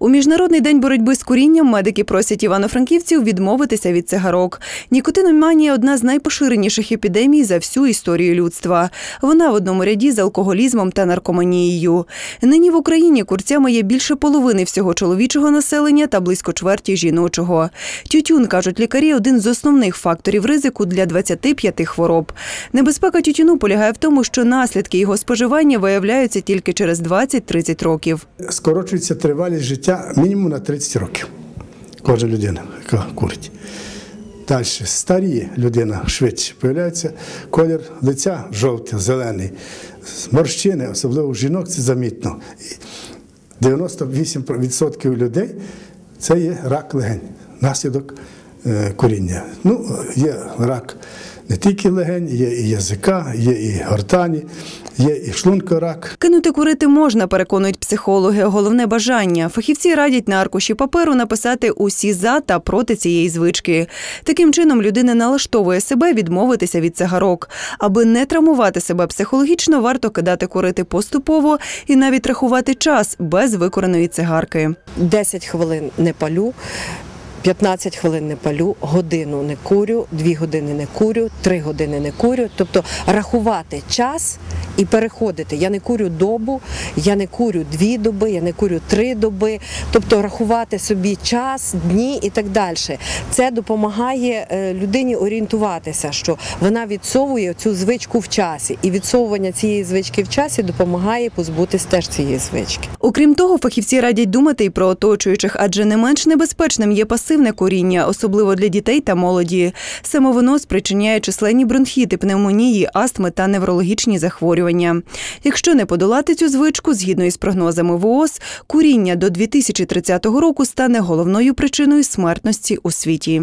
У міжнародний день боротьби з курінням медики просять івано-франківців відмовитися від цигарок. Нікотиноманія – одна з найпоширеніших епідемій за всю історію людства. Вона в одному ряді з алкоголізмом та наркоманією. Нині в Україні курцями є більше половини всього чоловічого населення та близько чверті жіночого. Тютюн, кажуть лікарі, один з основних факторів ризику для 25 хвороб. Небезпека тютюну полягає в тому, що наслідки його споживання виявляються тільки через 20-30 років. скорочується тривалість життя мінімум на 30 років. Кожна людина, яка курить. Далі, старі людина швидше появляється колір лиця жовтий, зелений. Морщини, особливо у жінок, це замітно. 98% людей це є рак легень, наслідок е, куріння. Ну, є рак не тільки легень, є і язика, є і гортані, є і шлункорак. Кинути курити можна, переконують психологи. Головне бажання. Фахівці радять на аркуші паперу написати усі за та проти цієї звички. Таким чином людина налаштовує себе відмовитися від цигарок. Аби не травмувати себе психологічно, варто кидати курити поступово і навіть рахувати час без викореної цигарки. 10 хвилин не палю, 15 хвилин не палю, годину не курю, 2 години не курю, 3 години не курю. Тобто рахувати час і переходити. Я не курю добу, я не курю дві доби, я не курю три доби. Тобто рахувати собі час, дні і так далі. Це допомагає е, людині орієнтуватися, що вона відсовує цю звичку в часі. І відсовування цієї звички в часі допомагає позбутися теж цієї звички. Окрім того, фахівці радять думати і про оточуючих, адже не менш небезпечним є пасивне коріння, особливо для дітей та молоді. Саме спричиняє численні бронхіти, пневмонії, астми та неврологічні захворювання. Якщо не подолати цю звичку, згідно із прогнозами ВООЗ, куріння до 2030 року стане головною причиною смертності у світі.